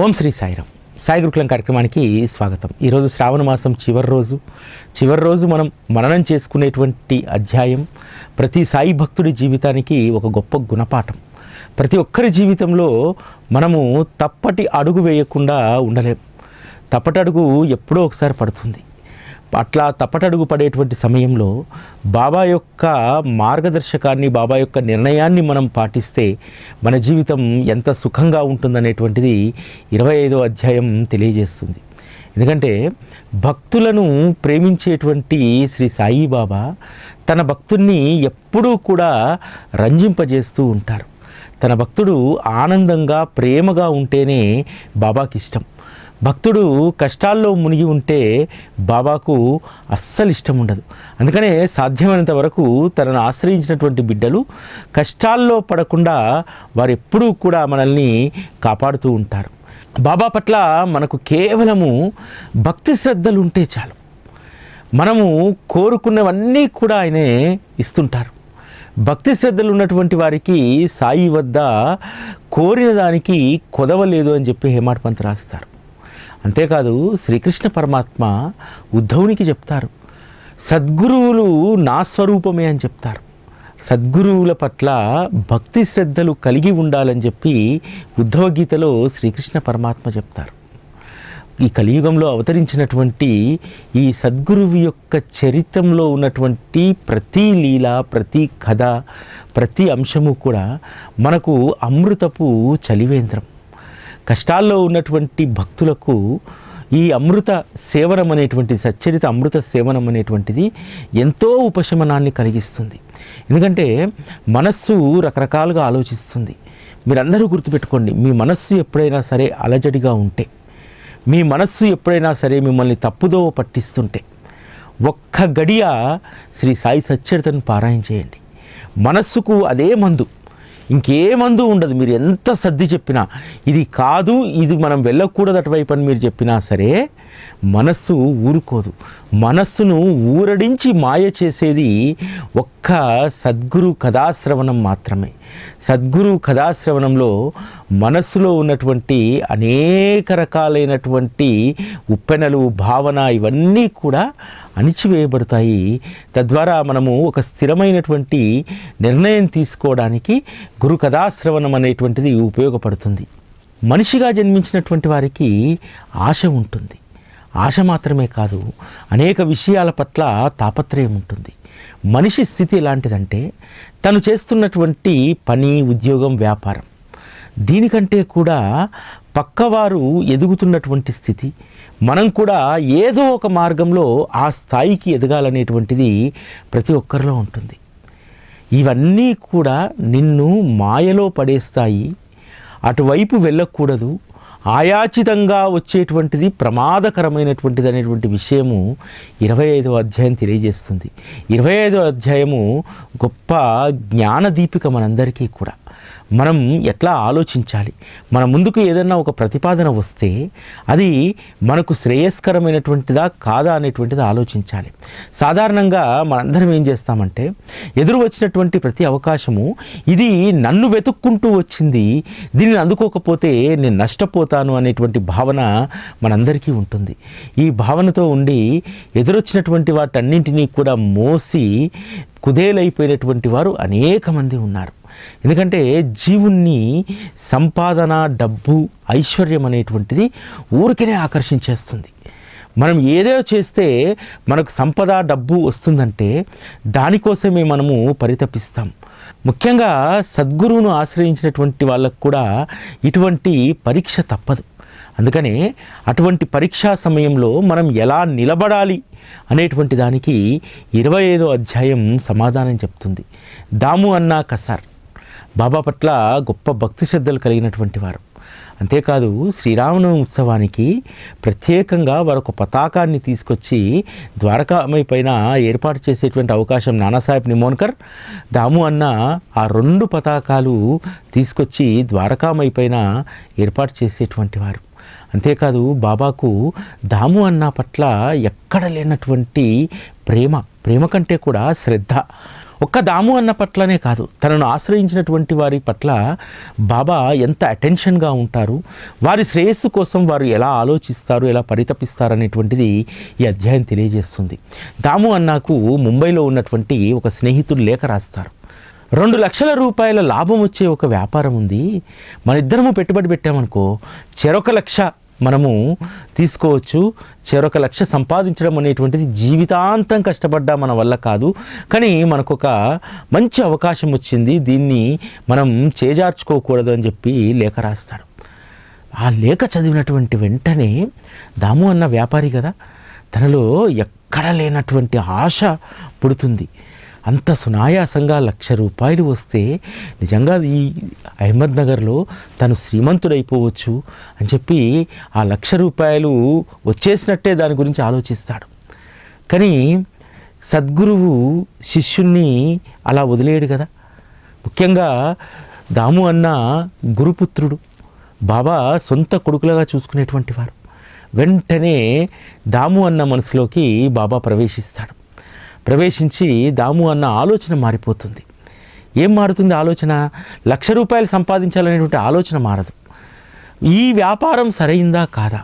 ఓం శ్రీ సాయిరామ్. సాయి గురుకులం కార్యక్రమానికి స్వాగతం. ఈరోజు శ్రావణ మాసం చివరి రోజు. చివరి రోజు మనం మననం చేసుకునేటువంటి అధ్యాయం ప్రతి సాయి భక్తుడి జీవితానికి ఒక గొప్ప గుణపాఠం. ప్రతి ఒక్కరి జీవితంలో మనము తప్పటి అడుగు వేయకుండా ఉండలేం. తప్పటి అడుగు ఎప్పుడో ఒకసారి పడుతుంది. అట్లా తప్పటడుగు పడేటువంటి సమయంలో బాబా యొక్క మార్గదర్శకాన్ని బాబా యొక్క నిర్ణయాన్ని మనం పాటిస్తే మన జీవితం ఎంత సుఖంగా ఉంటుందనేటువంటిది ఇరవై ఐదో అధ్యాయం తెలియజేస్తుంది. ఎందుకంటే భక్తులను ప్రేమించేటువంటి శ్రీ సాయిబాబా తన భక్తుల్ని ఎప్పుడూ కూడా రంజింపజేస్తూ ఉంటారు. తన భక్తుడు ఆనందంగా ప్రేమగా ఉంటేనే బాబాకి ఇష్టం భక్తుడు కష్టాల్లో మునిగి ఉంటే బాబాకు అస్సలు ఇష్టం ఉండదు. అందుకనే సాధ్యమైనంత వరకు తనను ఆశ్రయించినటువంటి బిడ్డలు కష్టాల్లో పడకుండా వారు ఎప్పుడూ కూడా మనల్ని కాపాడుతూ ఉంటారు. బాబా పట్ల మనకు కేవలము భక్తి శ్రద్ధలు ఉంటే చాలు. మనము కోరుకున్నవన్నీ కూడా ఆయనే ఇస్తుంటారు. భక్తి శ్రద్ధలు ఉన్నటువంటి వారికి సాయి వద్ద కోరిన దానికి కొదవలేదు అని చెప్పి హేమాడ్ పంత్ రాస్తారు. అంతేకాదు శ్రీకృష్ణ పరమాత్మ ఉద్ధవునికి చెప్తారు. సద్గురువులు నా స్వరూపమే అని చెప్తారు. సద్గురువుల పట్ల భక్తి శ్రద్ధలు కలిగి ఉండాలని చెప్పి ఉద్ధవ గీతలో శ్రీకృష్ణ పరమాత్మ చెప్తారు. ఈ కలియుగంలో అవతరించినటువంటి ఈ సద్గురువు యొక్క చరిత్రంలో ఉన్నటువంటి ప్రతి లీల ప్రతి కథ ప్రతి అంశము కూడా మనకు అమృతపు చలివేంద్రం. కష్టాల్లో ఉన్నటువంటి భక్తులకు ఈ అమృత సేవనం అనేటువంటి సచ్చరిత అమృత సేవనం అనేటువంటిది ఎంతో ఉపశమనాన్ని కలిగిస్తుంది. ఎందుకంటే మనస్సు రకరకాలుగా ఆలోచిస్తుంది. మీరందరూ గుర్తుపెట్టుకోండి మీ మనస్సు ఎప్పుడైనా సరే అలజడిగా ఉంటే మీ మనస్సు ఎప్పుడైనా సరే మిమ్మల్ని తప్పుదో పట్టిస్తుంటే ఒక్క గడియ శ్రీ సాయి సచ్చరితను పారాయణ చేయండి. మనస్సుకు అదే మందు ఇంకే మందు ఉండదు. మీరు ఎంత సర్ది చెప్పినా ఇది కాదు ఇది మనం వెళ్ళకూడదు అటువైపు అని మీరు చెప్పినా సరే మనస్సు ఊరుకోదు. మనస్సును ఊరడించి మాయ చేసేది ఒక్క సద్గురు కథాశ్రవణం మాత్రమే. సద్గురు కథాశ్రవణంలో మనస్సులో ఉన్నటువంటి అనేక రకాలైనటువంటి ఉప్పెనలు భావన ఇవన్నీ కూడా అణిచివేయబడతాయి. తద్వారా మనము ఒక స్థిరమైనటువంటి నిర్ణయం తీసుకోవడానికి గురు కథాశ్రవణం అనేటువంటిది ఉపయోగపడుతుంది. మనిషిగా జన్మించినటువంటి వారికి ఆశ ఉంటుంది. ఆశ మాత్రమే కాదు అనేక విషయాల పట్ల తాపత్రయం ఉంటుంది. మనిషి స్థితి ఎలాంటిదంటే తను చేస్తున్నటువంటి పని ఉద్యోగం వ్యాపారం. దీనికంటే కూడా పక్కవారు ఎదుగుతున్నటువంటి స్థితి మనం కూడా ఏదో ఒక మార్గంలో ఆ స్థాయికి ఎదగాలనేటువంటిది ప్రతి ఒక్కరిలో ఉంటుంది. ఇవన్నీ కూడా నిన్ను మాయలో పడేస్తాయి. అటువైపు వెళ్ళకూడదు. ఆయాచితంగా వచ్చేటువంటిది ప్రమాదకరమైనటువంటిది అనేటువంటి విషయము ఇరవై ఐదవ అధ్యాయం తెలియజేస్తుంది. ఇరవై ఐదవ అధ్యాయము గొప్ప జ్ఞానదీపిక మనందరికీ కూడా. మనం ఎట్లా ఆలోచించాలి? మన ముందుకు ఏదైనా ఒక ప్రతిపాదన వస్తే అది మనకు శ్రేయస్కరమైనటువంటిదా కాదా అనేటువంటిది ఆలోచించాలి. సాధారణంగా మనందరం ఏం చేస్తామంటే ఎదురు వచ్చినటువంటి ప్రతి అవకాశము ఇది నన్ను వెతుక్కుంటూ వచ్చింది దీనిని అందుకోకపోతే నేను నష్టపోతాను అనేటువంటి భావన మనందరికీ ఉంటుంది. ఈ భావనతో ఉండి ఎదురొచ్చినటువంటి వాటన్నింటినీ కూడా మోసి కుదేలైపోయినటువంటి వారు అనేక మంది ఉన్నారు. ఎందుకంటే జీవుణ్ణి సంపాదన డబ్బు ఐశ్వర్యం అనేటువంటిది ఊరికనే ఆకర్షించేస్తుంది. మనం ఏదో చేస్తే మనకు సంపద డబ్బు వస్తుందంటే దానికోసమే మనము పరితపిస్తాం. ముఖ్యంగా సద్గురువును ఆశ్రయించినటువంటి వాళ్ళకు కూడా ఇటువంటి పరీక్ష తప్పదు. అందుకనే అటువంటి పరీక్షా సమయంలో మనం ఎలా నిలబడాలి అనేటువంటి దానికి ఇరవై ఐదో అధ్యాయం సమాధానం చెప్తుంది. దాము అన్నా కసార్. బాబా పట్ల గొప్ప భక్తి శ్రద్ధలు కలిగినటువంటి వారు. అంతేకాదు శ్రీరామనవమి ఉత్సవానికి ప్రత్యేకంగా వారొక పతాకాన్ని తీసుకొచ్చి ద్వారకామై పైన ఏర్పాటు చేసేటువంటి అవకాశం నానాసాహెబ్ నిమోన్కర్ దాము అన్న ఆ రెండు పతాకాలు తీసుకొచ్చి ద్వారకామై పైన ఏర్పాటు చేసేటువంటి వారు. అంతేకాదు బాబాకు దాము అన్న పట్ల ఎక్కడ లేనటువంటి ప్రేమ ప్రేమ కంటే కూడా శ్రద్ధ. ఒక్క దాము అన్న పట్లనే కాదు. తనను ఆశ్రయించినటువంటి వారి పట్ల బాబా ఎంత అటెన్షన్గా ఉంటారు? వారి శ్రేయస్సు కోసం వారు ఎలా ఆలోచిస్తారు? ఎలా పరితపిస్తారు? అనేటువంటిది ఈ అధ్యాయం తెలియజేస్తుంది. దాము అన్నకు ముంబైలో ఉన్నటువంటి ఒక స్నేహితుడు లేఖ రాస్తారు. రెండు లక్షల రూపాయల లాభం వచ్చే ఒక వ్యాపారం ఉంది. మన ఇద్దరము పెట్టుబడి పెట్టామనుకో చెరొక లక్ష మనము తీసుకోవచ్చు. చెరొక లక్ష సంపాదించడం అనేటువంటిది జీవితాంతం కష్టపడ్డా మన వల్ల కాదు. కానీ మనకు ఒక మంచి అవకాశం వచ్చింది. దీన్ని మనం చేజార్చుకోకూడదు అని చెప్పి లేఖ రాస్తాడు. ఆ లేఖ చదివినటువంటి వెంటనే దాము అన్న వ్యాపారి కదా తనలో ఎక్కడ లేనటువంటి ఆశ పుడుతుంది. అంత సునాయాసంగా లక్ష రూపాయలు వస్తే నిజంగా ఈ అహ్మద్ నగర్లో తను శ్రీమంతుడైపోవచ్చు అని చెప్పి ఆ లక్ష రూపాయలు వచ్చేసినట్టే దాని గురించి ఆలోచిస్తాడు. కానీ సద్గురువు శిష్యుణ్ణి అలా వదిలేయడు కదా. ముఖ్యంగా దాము అన్న గురుపుత్రుడు బాబా సొంత కొడుకులుగా చూసుకునేటువంటి వారు. వెంటనే దాము అన్న మనసులోకి బాబా ప్రవేశిస్తాడు. ప్రవేశించి దాము అన్న ఆలోచన మారిపోతుంది. ఏం మారుతుంది ఆలోచన? లక్ష రూపాయలు సంపాదించాలనేటువంటి ఆలోచన మారదు. ఈ వ్యాపారం సరైందా? కాదా?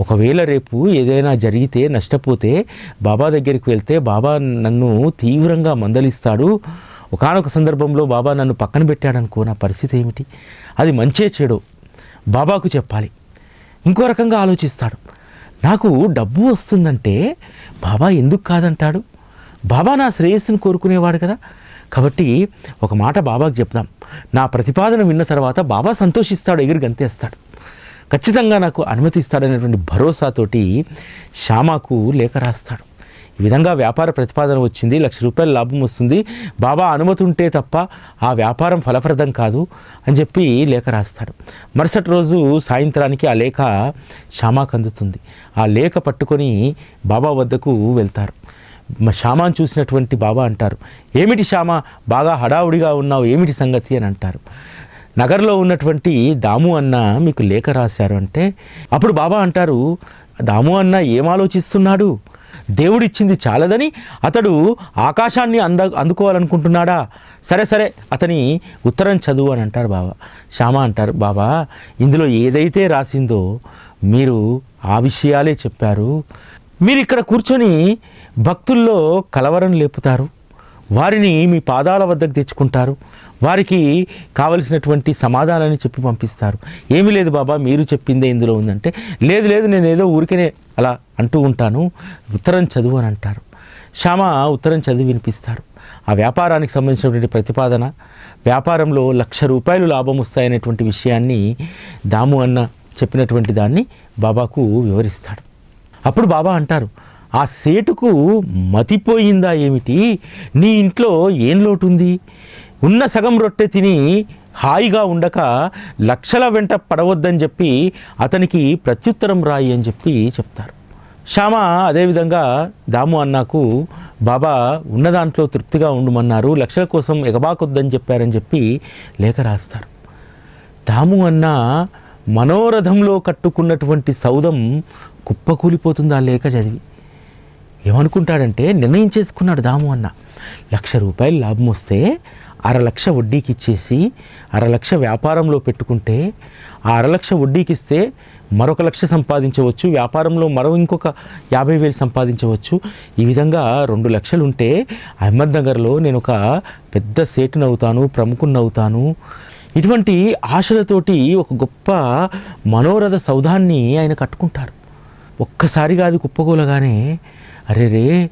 ఒకవేళ రేపు ఏదైనా జరిగితే నష్టపోతే బాబా దగ్గరికి వెళ్తే బాబా నన్ను తీవ్రంగా మందలిస్తాడు. ఒకానొక సందర్భంలో బాబా నన్ను పక్కన పెట్టాడనుకో నా పరిస్థితి ఏమిటి? అది మంచే చెడు. బాబాకు చెప్పాలి. ఇంకో రకంగా ఆలోచిస్తాడు. నాకు డబ్బు వస్తుందంటే బాబా ఎందుకు కాదంటాడు? బాబా నా శ్రేయస్సును కోరుకునేవాడు కదా? కాబట్టి ఒక మాట బాబాకి చెప్దాం. నా ప్రతిపాదన విన్న తర్వాత బాబా సంతోషిస్తాడు ఎగిరి గంతేస్తాడు. ఖచ్చితంగా నాకు అనుమతిస్తాడనేటువంటి భరోసాతోటి శ్యామాకు లేఖ రాస్తాడు. ఈ విధంగా వ్యాపార ప్రతిపాదన వచ్చింది లక్ష రూపాయల లాభం వస్తుంది. బాబా అనుమతి ఉంటే తప్ప ఆ వ్యాపారం ఫలప్రదం కాదు అని చెప్పి లేఖ రాస్తాడు. మరుసటి రోజు సాయంత్రానికి ఆ లేఖ శ్యామాకు అందుతుంది. ఆ లేఖ పట్టుకొని బాబా వద్దకు వెళ్తారు. శ్యామాను చూసినటువంటి బాబా అంటారు. ఏమిటి శ్యామ బాగా హడావుడిగా ఉన్నావు. ఏమిటి సంగతి? అని అంటారు. నగర్లో ఉన్నటువంటి దాము అన్న మీకు లేఖ రాశారు అంటే అప్పుడు బాబా అంటారు దాము అన్న ఏం ఆలోచిస్తున్నాడు దేవుడిచ్చింది చాలదని అతడు ఆకాశాన్ని అంద అందుకోవాలనుకుంటున్నాడా? సరే సరే అతని ఉత్తరం చదువు అని అంటారు బాబా. శ్యామ అంటారు బాబా ఇందులో ఏదైతే రాసిందో మీరు ఆ విషయాలే చెప్పారు. మీరు ఇక్కడ కూర్చొని భక్తుల్లో కలవరం లేపుతారు. వారిని మీ పాదాల వద్దకు తెచ్చుకుంటారు. వారికి కావలసినటువంటి సమాధానాన్ని చెప్పి పంపిస్తారు. ఏమీ లేదు బాబా మీరు చెప్పిందే ఇందులో ఉందంటే లేదు లేదు నేను ఏదో ఊరికనే అలా అంటూ ఉంటాను. ఉత్తరం చదువు అని అంటారు. శ్యామ ఉత్తరం చదివి వినిపిస్తారు. ఆ వ్యాపారానికి సంబంధించినటువంటి ప్రతిపాదన వ్యాపారంలో లక్ష రూపాయలు లాభం వస్తాయనేటువంటి విషయాన్ని దాము అన్న చెప్పినటువంటి దాన్ని బాబాకు వివరిస్తాడు. అప్పుడు బాబా అంటారు ఆ సేటుకు మతిపోయిందా ఏమిటి? నీ ఇంట్లో ఏం లోటుంది? ఉన్న సగం రొట్టె తిని హాయిగా ఉండక లక్షల వెంట పడవద్దని చెప్పి అతనికి ప్రత్యుత్తరం రాయి అని చెప్పి చెప్తారు. శ్యామ అదేవిధంగా దాము అన్నాకు బాబా ఉన్న దాంట్లో తృప్తిగా ఉండమన్నారు లక్షల కోసం ఎగబాకొద్దని చెప్పారని చెప్పి లేఖ రాస్తారు. దాము అన్న మనోరథంలో కట్టుకున్నటువంటి సౌదం కుప్పకూలిపోతుంది ఆ లేఖ చదివి? ఏమనుకుంటాడంటే నిర్ణయం చేసుకున్నాడు దాము అన్న. లక్ష రూపాయలు లాభం వస్తే అర లక్ష వడ్డీకి ఇచ్చేసి అర లక్ష వ్యాపారంలో పెట్టుకుంటే ఆ అర లక్ష వడ్డీకి ఇస్తే మరొక లక్ష సంపాదించవచ్చు వ్యాపారంలో మరో ఇంకొక యాభై వేలు సంపాదించవచ్చు. ఈ విధంగా రెండు లక్షలు ఉంటే అహ్మద్ నగర్లో నేను ఒక పెద్ద సేటును అవుతాను ప్రముఖుని అవుతాను ఇటువంటి ఆశలతోటి ఒక గొప్ప మనోరథ సౌధాన్ని ఆయన కట్టుకుంటారు. ఒక్కసారిగా అది కుప్పకూలగానే అరే రే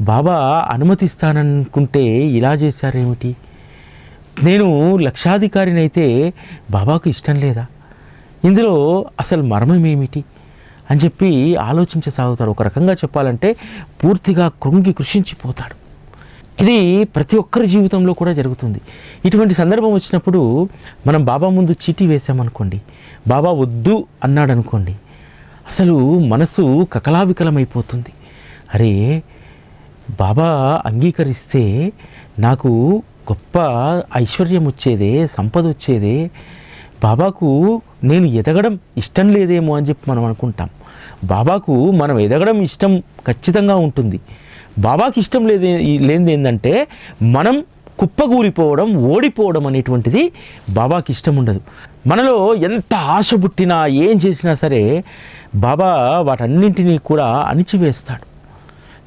బాబా అనుమతిస్తాననుకుంటే ఇలా చేశారేమిటి? నేను లక్షాధికారినైతే బాబాకు ఇష్టం లేదా? ఇందులో అసలు మర్మం ఏమిటి అని చెప్పి ఆలోచించసాగుతాడు. ఒక రకంగా చెప్పాలంటే పూర్తిగా కృంగి కృషించిపోతాడు. ఇది ప్రతి ఒక్కరి జీవితంలో కూడా జరుగుతుంది. ఇటువంటి సందర్భం వచ్చినప్పుడు మనం బాబా ముందు చీటీ వేసామనుకోండి బాబా వద్దు అన్నాడు అనుకోండి అసలు మనసు కకలావికలమైపోతుంది. అరే బాబా అంగీకరిస్తే నాకు గొప్ప ఐశ్వర్యం వచ్చేదే సంపద వచ్చేదే బాబాకు నేను ఎదగడం ఇష్టం లేదేమో అని చెప్పి మనం అనుకుంటాం. బాబాకు మనం ఎదగడం ఇష్టం ఖచ్చితంగా ఉంటుంది. బాబాకి ఇష్టం లేదే లేనిది ఏంటంటే మనం కుప్పగూలిపోవడం ఓడిపోవడం అనేటువంటిది బాబాకి ఇష్టం ఉండదు. మనలో ఎంత ఆశ పుట్టినా ఏం చేసినా సరే బాబా వాటన్నింటినీ కూడా అణిచివేస్తాడు.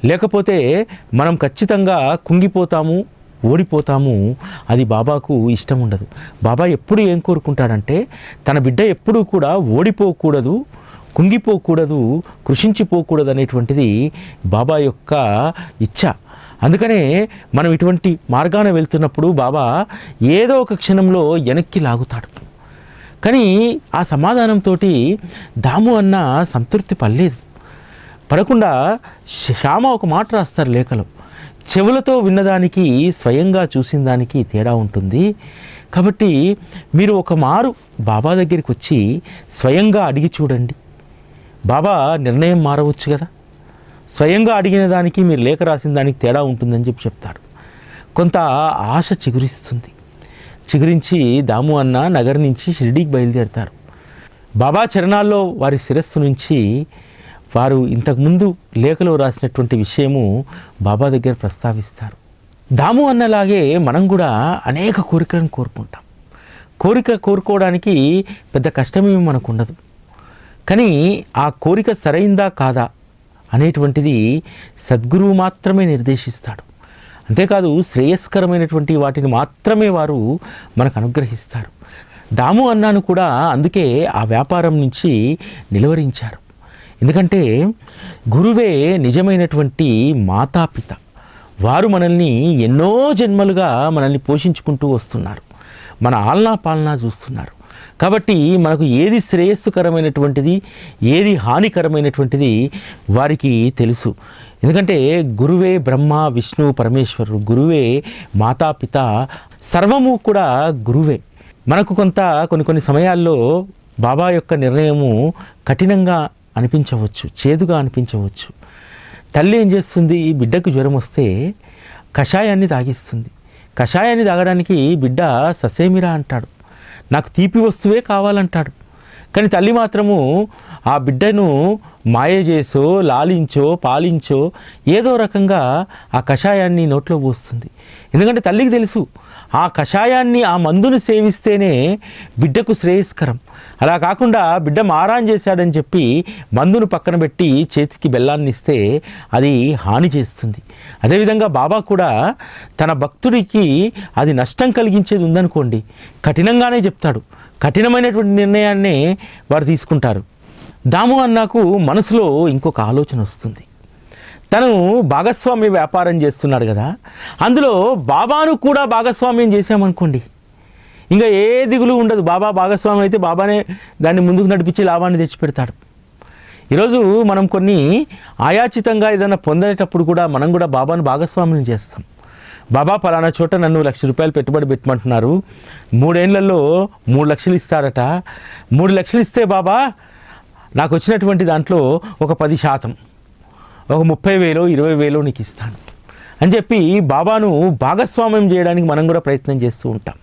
లేకపోతే మనం ఖచ్చితంగా కుంగిపోతాము ఓడిపోతాము. అది బాబాకు ఇష్టం ఉండదు. బాబా ఎప్పుడు ఏం కోరుకుంటాడంటే తన బిడ్డ ఎప్పుడూ కూడా ఓడిపోకూడదు కుంగిపోకూడదు కృషించిపోకూడదు అనేటువంటిది బాబా యొక్క ఇచ్ఛ అందుకనే మనం ఇటువంటి మార్గాన వెళ్తున్నప్పుడు బాబా ఏదో ఒక క్షణంలో వెనక్కి లాగుతాడు. కానీ ఆ సమాధానంతో దాము అన్న సంతృప్తి పడలేదు. పడకుండా శ్యామ ఒక మాట రాస్తారు లేఖలో. చెవులతో విన్నదానికి స్వయంగా చూసిన దానికి తేడా ఉంటుంది. కాబట్టి మీరు ఒక మారు బాబా దగ్గరికి వచ్చి స్వయంగా అడిగి చూడండి. బాబా నిర్ణయం మారవచ్చు కదా. స్వయంగా అడిగిన దానికి మీరు లేఖ రాసిన దానికి తేడా ఉంటుందని చెప్పి చెప్తాడు. కొంత ఆశ చిగురిస్తుంది. చిగురించి దాము అన్న నగర్ నుంచి షిరిడీకి బయలుదేరతారు. బాబా చరణాల్లో వారి శిరస్సు నుంచి వారు ఇంతకుముందు లేఖలో రాసినటువంటి విషయము బాబా దగ్గర ప్రస్తావిస్తారు. దాము అన్నలాగే మనం కూడా అనేక కోరికలను కోరుకుంటాం. కోరిక కోరుకోవడానికి పెద్ద కష్టమేమి మనకు ఉండదు కానీ ఆ కోరిక సరైందా కాదా అనేటువంటిది సద్గురువు మాత్రమే నిర్దేశిస్తాడు. అంతేకాదు శ్రేయస్కరమైనటువంటి వాటిని మాత్రమే వారు మనకు అనుగ్రహిస్తారు. దాము అన్నాను కూడా అందుకే ఆ వ్యాపారం నుంచి నిలువరించారు. ఎందుకంటే గురువే నిజమైనటువంటి మాతాపిత. వారు మనల్ని ఎన్నో జన్మలుగా మనల్ని పోషించుకుంటూ వస్తున్నారు. మన ఆలనా పాలనా చూస్తున్నారు. కాబట్టి మనకు ఏది శ్రేయస్సుకరమైనటువంటిది ఏది హానికరమైనటువంటిది వారికి తెలుసు. ఎందుకంటే గురువే బ్రహ్మ విష్ణు పరమేశ్వరుడు. గురువే మాతాపిత. సర్వము కూడా గురువే. మనకు కొంత కొన్ని కొన్ని సమయాల్లో బాబా యొక్క నిర్ణయము కఠినంగా అనిపించవచ్చు చేదుగా అనిపించవచ్చు. తల్లి ఏం చేస్తుంది? బిడ్డకు జ్వరం వస్తే కషాయాన్ని తాగిస్తుంది. కషాయాన్ని తాగడానికి బిడ్డ ససేమిరా అంటాడు. నాకు తీపి వస్తువే కావాలంటాడు. కానీ తల్లి మాత్రము ఆ బిడ్డను మాయ చేసో లాలించో పాలించో ఏదో రకంగా ఆ కషాయాన్ని నోట్లో పోస్తుంది. ఎందుకంటే తల్లికి తెలుసు ఆ కషాయాన్ని ఆ మందును సేవిస్తేనే బిడ్డకు శ్రేయస్కరం. అలా కాకుండా బిడ్డ మారాన్ చేశాడని చెప్పి మందును పక్కన పెట్టి చేతికి బెల్లాన్ని ఇస్తే అది హాని చేస్తుంది. అదేవిధంగా బాబా కూడా తన భక్తుడికి అది నష్టం కలిగించేది ఉందనుకోండి. కఠినంగానే చెప్తాడు. కఠినమైనటువంటి నిర్ణయాన్నే వారు తీసుకుంటారు. దాము అన్నాకు మనసులో ఇంకొక ఆలోచన వస్తుంది. తను భాగస్వామి వ్యాపారం చేస్తున్నాడు కదా. అందులో బాబాను కూడా భాగస్వామ్యం చేశామనుకోండి. ఇంకా ఏ దిగులు ఉండదు. బాబా భాగస్వామి అయితే బాబానే దాన్ని ముందుకు నడిపించి లాభాన్ని తెచ్చిపెడతాడు. ఈరోజు మనం కొన్ని ఆయాచితంగా ఏదైనా పొందేటప్పుడు కూడా మనం కూడా బాబాను భాగస్వామ్యం చేస్తాం. బాబా పలానా చోట నన్ను లక్ష రూపాయలు పెట్టుబడి పెట్టమంటున్నారు. మూడేళ్ళలో మూడు లక్షలు ఇస్తారట. మూడు లక్షలు ఇస్తే బాబా నాకు వచ్చినటువంటి దాంట్లో ఒక పది శాతం. ఒక ముప్పై వేలో ఇరవై వేలో నీకు ఇస్తాను. అని చెప్పి బాబాను భాగస్వామ్యం చేయడానికి మనం కూడా ప్రయత్నం చేస్తూ ఉంటాం.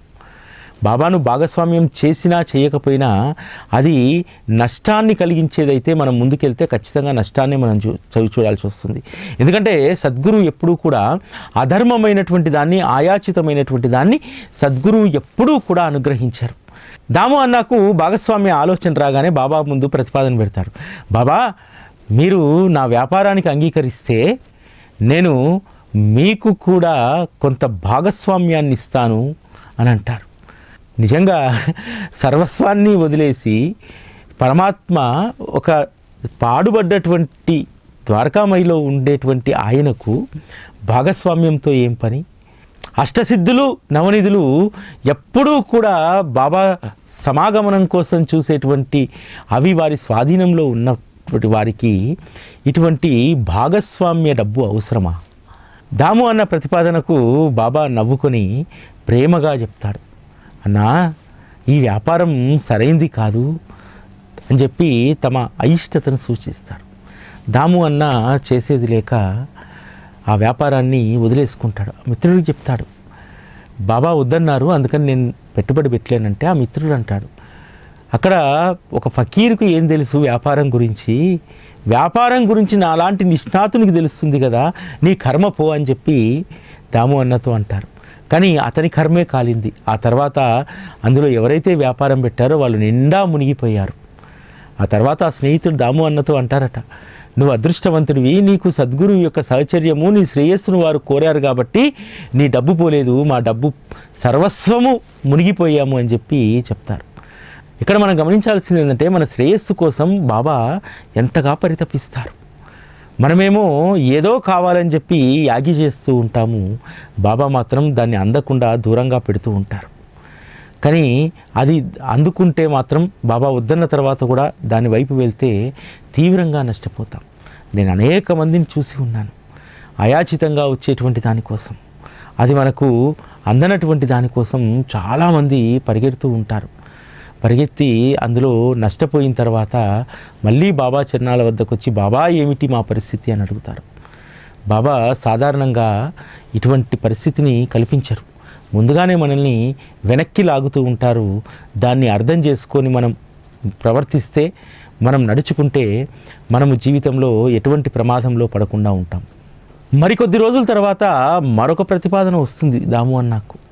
బాబాను భాగస్వామ్యం చేసినా చేయకపోయినా అది నష్టాన్ని కలిగించేదైతే మనం ముందుకెళ్తే ఖచ్చితంగా నష్టాన్ని మనం చూ చవి చూడాల్సి వస్తుంది. ఎందుకంటే సద్గురు ఎప్పుడూ కూడా అధర్మమైనటువంటి దాన్ని ఆయాచితమైనటువంటి దాన్ని సద్గురు ఎప్పుడూ కూడా అనుగ్రహించారు. దాము అన్నకు భాగస్వామ్య ఆలోచన రాగానే బాబా ముందు ప్రతిపాదన పెడతారు బాబా మీరు నా వ్యాపారానికి అంగీకరిస్తే నేను మీకు కూడా కొంత భాగస్వామ్యాన్ని ఇస్తాను అని అంటారు. నిజంగా సర్వస్వాన్ని వదిలేసి పరమాత్మ ఒక పాడుబడ్డటువంటి ద్వారకామయిలో ఉండేటువంటి ఆయనకు భాగస్వామ్యంతో ఏం పని? అష్టసిద్ధులు నవనిధులు ఎప్పుడూ కూడా బాబా సమాగమనం కోసం చూసేటువంటి అవి వారి స్వాధీనంలో ఉన్న ఉన్నటువంటి వారికి ఇటువంటి భాగస్వామ్య డబ్బు అవసరమా? దాము అన్న ప్రతిపాదనకు బాబా నవ్వుకొని ప్రేమగా చెప్తాడు. అన్నా ఈ వ్యాపారం సరైంది కాదు అని చెప్పి తమ అయిష్టతను సూచిస్తారు. దాము అన్న చేసేది లేక ఆ వ్యాపారాన్ని వదిలేసుకుంటాడు. ఆ మిత్రుడికి చెప్తాడు బాబా వద్దన్నారు అందుకని నేను పెట్టుబడి పెట్టలేనంటే ఆ మిత్రుడు అంటాడు. అక్కడ ఒక ఫకీరుకు ఏం తెలుసు వ్యాపారం గురించి? వ్యాపారం గురించి నాలాంటి నిష్ణాతునికి తెలుస్తుంది కదా నీ కర్మ పో అని చెప్పి దాము అన్నతో అంటారు. కానీ అతని కర్మే కాలింది. ఆ తర్వాత అందులో ఎవరైతే వ్యాపారం పెట్టారో వాళ్ళు నిండా మునిగిపోయారు. ఆ తర్వాత ఆ స్నేహితుడు దాము అన్నతో అంటారట నువ్వు అదృష్టవంతుడివి నీకు సద్గురువు యొక్క సహచర్యము నీ శ్రేయస్సును వారు కోరారు కాబట్టి నీ డబ్బు పోలేదు మా డబ్బు సర్వస్వము మునిగిపోయాము అని చెప్పి చెప్తారు. ఇక్కడ మనం గమనించాల్సింది ఏంటంటే మన శ్రేయస్సు కోసం బాబా ఎంతగా పరితపిస్తారు. మనమేమో ఏదో కావాలని చెప్పి యాగి చేస్తూ ఉంటాము. బాబా మాత్రం దాన్ని అందకుండా దూరంగా పెడుతూ ఉంటారు. కానీ అది అందుకుంటే మాత్రం బాబా వద్దన్న తర్వాత కూడా దాని వైపు వెళ్తే తీవ్రంగా నష్టపోతాం. నేను అనేక మందిని చూసి ఉన్నాను. అయాచితంగా వచ్చేటువంటి దానికోసం అది మనకు అందనటువంటి దానికోసం చాలామంది పరిగెడుతూ ఉంటారు. పరిగెత్తి అందులో నష్టపోయిన తర్వాత మళ్ళీ బాబా చిరణాల వద్దకు వచ్చి బాబా ఏమిటి మా పరిస్థితి? అని అడుగుతారు. బాబా సాధారణంగా ఇటువంటి పరిస్థితిని కల్పించరు. ముందుగానే మనల్ని వెనక్కి లాగుతూ ఉంటారు. దాన్ని అర్థం చేసుకొని మనం ప్రవర్తిస్తే మనం నడుచుకుంటే మనము జీవితంలో ఎటువంటి ప్రమాదంలో పడకుండా ఉంటాం. మరికొద్ది రోజుల తర్వాత మరొక ప్రతిపాదన వస్తుంది దాము అన్నాకు.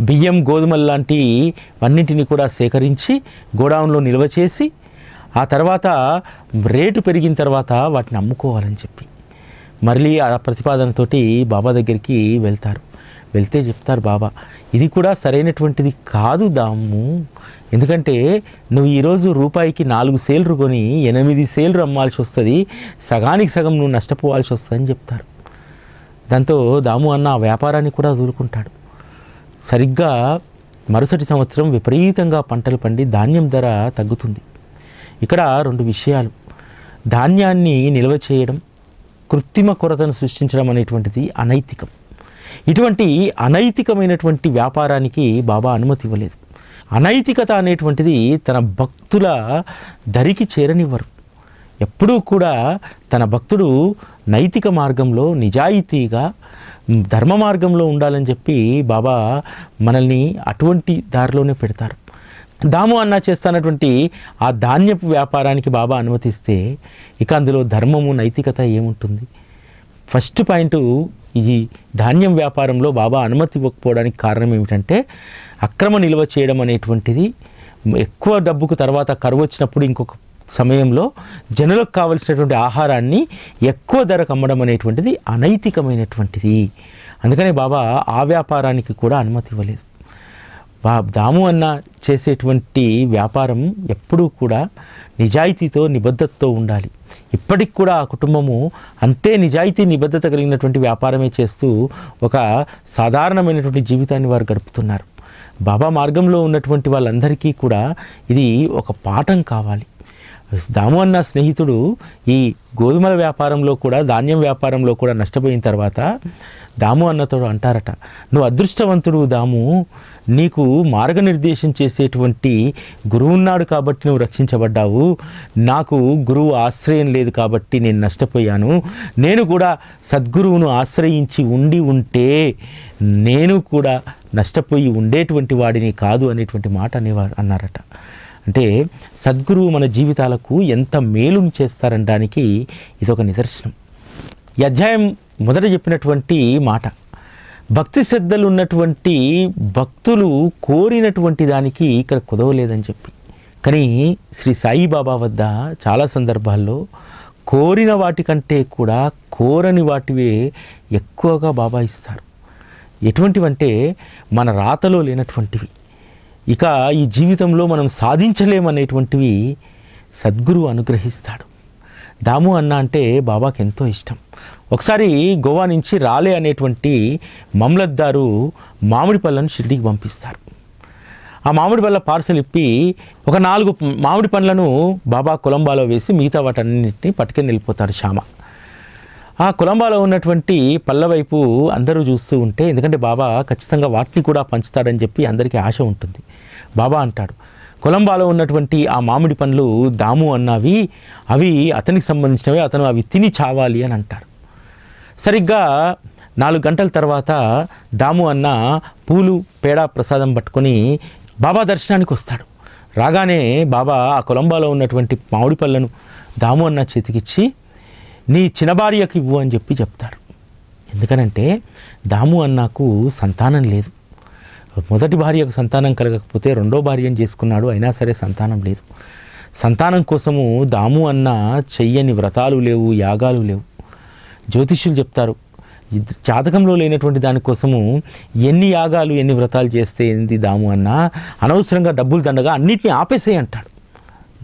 బియ్యం గోధుమలు లాంటి అన్నింటినీ కూడా సేకరించి గోడౌన్లో నిల్వ చేసి ఆ తర్వాత రేటు పెరిగిన తర్వాత వాటిని అమ్ముకోవాలని చెప్పి. మళ్ళీ ఆ ప్రతిపాదనతోటి బాబా దగ్గరికి వెళ్తారు. వెళ్తే చెప్తారు బాబా ఇది కూడా సరైనటువంటిది కాదు దాము. ఎందుకంటే నువ్వు ఈరోజు రూపాయికి నాలుగు సేల్లు కొని ఎనిమిది సేల్లు అమ్మాల్సి వస్తుంది. సగానికి సగం నువ్వు నష్టపోవాల్సి వస్తుందని చెప్తారు. దాంతో దాము అన్న ఆ వ్యాపారాన్ని కూడా వదులుకుంటాడు సరిగ్గా మరుసటి సంవత్సరం విపరీతంగా పంటలు పండి ధాన్యం ధర తగ్గుతుంది. ఇక్కడ రెండు విషయాలు. ధాన్యాన్ని నిల్వ చేయడం కృత్రిమ కొరతను సృష్టించడం అనేటువంటిది అనైతికం. ఇటువంటి అనైతికమైనటువంటి వ్యాపారానికి బాబా అనుమతి ఇవ్వలేదు. అనైతికత అనేటువంటిది తన భక్తుల దరికి చేరనివ్వరు. ఎప్పుడూ కూడా తన భక్తుడు నైతిక మార్గంలో నిజాయితీగా ధర్మ మార్గంలో ఉండాలని చెప్పి బాబా మనల్ని అటువంటి దారిలోనే పెడతారు. దాము అన్న చేస్తున్నటువంటి ఆ ధాన్యపు వ్యాపారానికి బాబా అనుమతిస్తే ఇక అందులో ధర్మము నైతికత ఏముంటుంది? ఫస్ట్ పాయింట్ ఈ ధాన్యం వ్యాపారంలో బాబా అనుమతి ఇవ్వకపోవడానికి కారణం ఏమిటంటే అక్రమ నిల్వ చేయడం అనేటువంటిది ఎక్కువ డబ్బుకు తర్వాత కరువు వచ్చినప్పుడు ఇంకొక సమయంలో జనులకు కావలసినటువంటి ఆహారాన్ని ఎక్కువ ధరకు అమ్మడం అనేటువంటిది అనైతికమైనటువంటిది. అందుకనే బాబా ఆ వ్యాపారానికి కూడా అనుమతి ఇవ్వలేదు. బా దాము అన్న చేసేటువంటి వ్యాపారం ఎప్పుడూ కూడా నిజాయితీతో నిబద్ధతతో ఉండాలి. ఇప్పటికి కూడా ఆ కుటుంబము అంతే నిజాయితీ నిబద్ధత కలిగినటువంటి వ్యాపారమే చేస్తూ ఒక సాధారణమైనటువంటి జీవితాన్ని వారు గడుపుతున్నారు. బాబా మార్గంలో ఉన్నటువంటి వాళ్ళందరికీ కూడా ఇది ఒక పాఠం కావాలి. దాము అన్న స్నేహితుడు ఈ గోధుమల వ్యాపారంలో కూడా ధాన్యం వ్యాపారంలో కూడా నష్టపోయిన తర్వాత దాము అన్నతో అంటారట నువ్వు అదృష్టవంతుడు దాము నీకు మార్గనిర్దేశం చేసేటువంటి గురువు ఉన్నాడు కాబట్టి నువ్వు రక్షించబడ్డావు నాకు గురువు ఆశ్రయం లేదు కాబట్టి నేను నష్టపోయాను నేను కూడా సద్గురువును ఆశ్రయించి ఉండి ఉంటే నేను కూడా నష్టపోయి ఉండేటువంటి వాడిని కాదు అనేటువంటి మాట అనేవారు అన్నారట. అంటే సద్గురువు మన జీవితాలకు ఎంత మేలును చేస్తారనడానికి ఇదొక నిదర్శనం. ఈ అధ్యాయం మొదట చెప్పినటువంటి మాట భక్తి శ్రద్ధలు ఉన్నటువంటి భక్తులు కోరినటువంటి దానికి ఇక్కడ కుదవలేదని చెప్పి. కానీ శ్రీ సాయిబాబా వద్ద చాలా సందర్భాల్లో కోరిన వాటికంటే కూడా కోరని వాటివే ఎక్కువగా బాబా ఇస్తారు. ఎటువంటివంటే మన రాతలో లేనటువంటివి. ఇక ఈ జీవితంలో మనం సాధించలేమనేటువంటివి సద్గురు అనుగ్రహిస్తాడు. దాము అన్న అంటే బాబాకి ఎంతో ఇష్టం. ఒకసారి గోవా నుంచి రాలే అనేటువంటి మమ్లద్దారు మామిడి పళ్ళను షిరిడికి పంపిస్తారు. ఆ మామిడి పళ్ళ పార్సల్ ఇప్పి ఒక నాలుగు మామిడి పండ్లను బాబా కొలంబాలో వేసి మిగతా వాటన్నిటిని పట్టుకొని వెళ్ళిపోతాడు శ్యామ. ఆ కులంబాలో ఉన్నటువంటి పల్లవైపు అందరూ చూస్తూ ఉంటే ఎందుకంటే బాబా ఖచ్చితంగా వాటిని కూడా పంచుతాడని చెప్పి అందరికీ ఆశ ఉంటుంది. బాబా అంటాడు కొలంబాలో ఉన్నటువంటి ఆ మామిడి పండ్లు దాము అన్నవి అవి అతనికి సంబంధించినవి అతను అవి తిని చావాలి అని అంటారు సరిగ్గా నాలుగు గంటల తర్వాత దాము అన్న పూలు పేడ ప్రసాదం పట్టుకొని బాబా దర్శనానికి వస్తాడు. రాగానే బాబా ఆ కొలంబాలో ఉన్నటువంటి మామిడి పళ్ళను దాము అన్న చేతికిచ్చి నీ చిన్న భార్యకు ఇవ్వు అని చెప్పి చెప్తారు. ఎందుకనంటే దాము అన్నకు సంతానం లేదు. మొదటి భార్యకు సంతానం కలగకపోతే రెండో భార్యను చేసుకున్నాడు అయినా సరే సంతానం లేదు. సంతానం కోసము దాము అన్న చెయ్యని వ్రతాలు లేవు యాగాలు లేవు. జ్యోతిష్యులు చెప్తారు జాతకంలో లేనటువంటి దానికోసము ఎన్ని యాగాలు ఎన్ని వ్రతాలు చేస్తే ఏంది దాము అన్న అనవసరంగా డబ్బులు దండగా అన్నింటినీ ఆపేసేయి అంటాడు.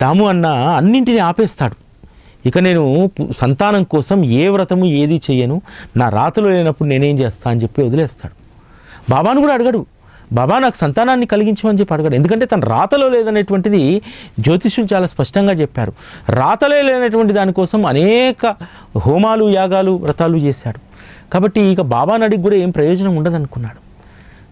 దాము అన్న అన్నింటినీ ఆపేస్తాడు. ఇక నేను సంతానం కోసం ఏ వ్రతము ఏది చేయను నా రాతలో లేనప్పుడు నేనేం చేస్తా అని చెప్పి వదిలేస్తాడు. బాబాను కూడా అడగడు. బాబా నాకు సంతానాన్ని కలిగించమని చెప్పి అడగడు. ఎందుకంటే తన రాతలో లేదనేటువంటిది జ్యోతిష్యులు చాలా స్పష్టంగా చెప్పారు. రాతలే లేనటువంటి దానికోసం అనేక హోమాలు యాగాలు వ్రతాలు చేశాడు. కాబట్టి ఇక బాబాని అడిగి కూడా ఏం ప్రయోజనం ఉండదనుకున్నాడు.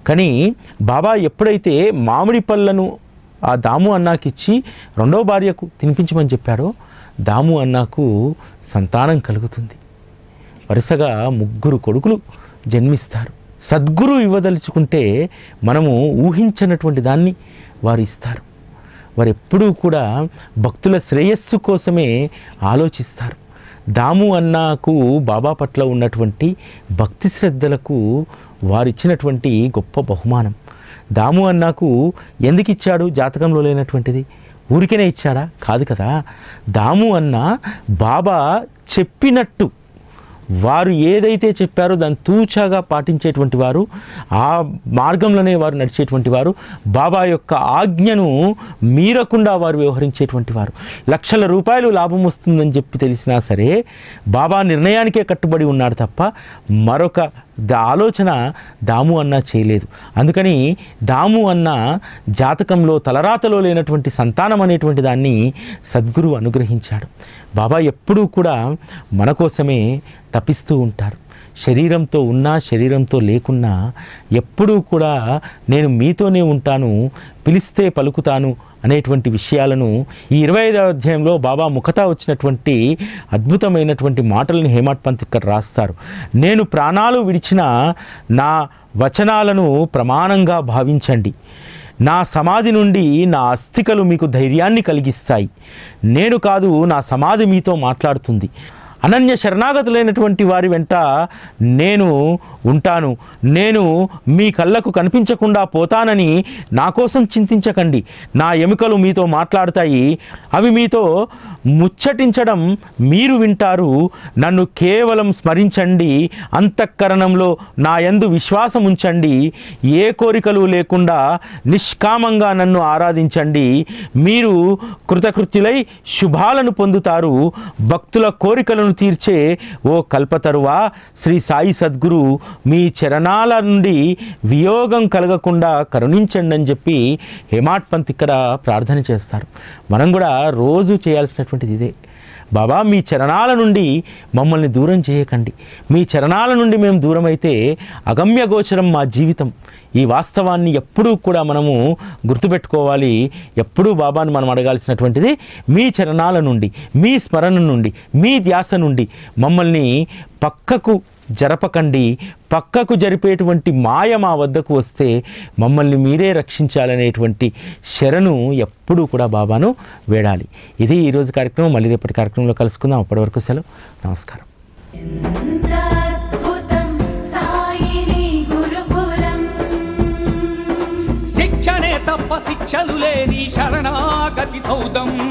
కానీ బాబా ఎప్పుడైతే మామిడి పళ్ళను ఆ దాము అన్నాకిచ్చి రెండో భార్యకు తినిపించమని చెప్పాడో దాము అన్నాకు సంతానం కలుగుతుంది. వరుసగా ముగ్గురు కొడుకులు జన్మిస్తారు. సద్గురు ఇవ్వదలుచుకుంటే మనము ఊహించినటువంటి దాన్ని వారు ఇస్తారు. వారు ఎప్పుడూ కూడా భక్తుల శ్రేయస్సు కోసమే ఆలోచిస్తారు. దాము అన్నాకు బాబా పట్ల ఉన్నటువంటి భక్తి శ్రద్ధలకు వారిచ్చినటువంటి గొప్ప బహుమానం. దాము అన్నకు ఎందుకు ఇచ్చాడు జాతకంలో లేనటువంటిది? ఊరికేనే ఇచ్చాడా కాదు కదా. దాము అన్న బాబా చెప్పినట్టు వారు ఏదైతే చెప్పారో దాన్ని తూచాగా పాటించేటువంటి వారు ఆ మార్గంలోనే వారు నడిచేటువంటి వారు బాబా యొక్క ఆజ్ఞను మీరకుండా వారు వ్యవహరించేటువంటి వారు. లక్షల రూపాయలు లాభం వస్తుందని చెప్పి తెలిసినా సరే బాబా నిర్ణయానికే కట్టుబడి ఉన్నాడు తప్ప మరొక ద- ఆలోచన దాము అన్న చేయలేదు. అందుకని దాము అన్న జాతకంలో తలరాతలో లేనటువంటి సంతానం అనేటువంటి దాన్ని సద్గురు అనుగ్రహించాడు. బాబా ఎప్పుడూ కూడా మన కోసమే తపిస్తూ ఉంటారు. శరీరంతో ఉన్నా శరీరంతో లేకున్నా ఎప్పుడూ కూడా నేను మీతోనే ఉంటాను పిలిస్తే పలుకుతాను అనేటువంటి విషయాలను ఈ ఇరవై ఐదవ అధ్యాయంలో బాబా ముఖత వచ్చినటువంటి అద్భుతమైనటువంటి మాటలను హేమాట్ పంత్ ఇక్కడ రాస్తారు. నేను ప్రాణాలు విడిచిన నా వచనాలను ప్రమాణంగా భావించండి. నా సమాధి నుండి నా అస్థికలు మీకు ధైర్యాన్ని కలిగిస్తాయి. నేను కాదు నా సమాధి మీతో మాట్లాడుతుంది. అనన్య శరణాగతులైనటువంటి వారి వెంట నేను ఉంటాను. నేను మీ కళ్ళకు కనిపించకుండా పోతానని నా కోసం చింతించకండి. నా ఎముకలు మీతో మాట్లాడతాయి. అవి మీతో ముచ్చటించడం మీరు వింటారు. నన్ను కేవలం స్మరించండి. అంతఃకరణంలో నా యందు విశ్వాసం ఉంచండి. ఏ కోరికలు లేకుండా నిష్కామంగా నన్ను ఆరాధించండి. మీరు కృతకృత్యులై శుభాలను పొందుతారు. భక్తుల కోరికలను తీర్చే ఓ కల్పతరువా? శ్రీ సాయి సద్గురు మీ చరణాల నుండి వియోగం కలగకుండా కరుణించండి అని చెప్పి హేమాట్ పంత్ ఇక్కడ ప్రార్థన చేస్తారు. మనం కూడా రోజు చేయాల్సినటువంటిది ఇదే. బాబా మీ చరణాల నుండి మమ్మల్ని దూరం చేయకండి. మీ చరణాల నుండి మేము దూరం అయితే అగమ్య గోచరం మా జీవితం. ఈ వాస్తవాన్ని ఎప్పుడూ కూడా మనము గుర్తుపెట్టుకోవాలి. ఎప్పుడూ బాబాను మనం అడగాల్సినటువంటిది మీ చరణాల నుండి మీ స్మరణ నుండి మీ ధ్యాస నుండి మమ్మల్ని పక్కకు జరపకండి. పక్కకు జరిపేటువంటి మాయ మా వద్దకు వస్తే మమ్మల్ని మీరే రక్షించాలనేటువంటి శరణు ఎప్పుడూ కూడా బాబాను వేడాలి. ఇది ఈరోజు కార్యక్రమం. మళ్ళీ రేపటి కార్యక్రమంలో కలుసుకుందాం. అప్పటి వరకు సెలవు. నమస్కారం. అద్భుతం సాయిని గురుకులం. శిక్షణే తప్ప శిక్షలు లేని శరణాగతి సౌదం.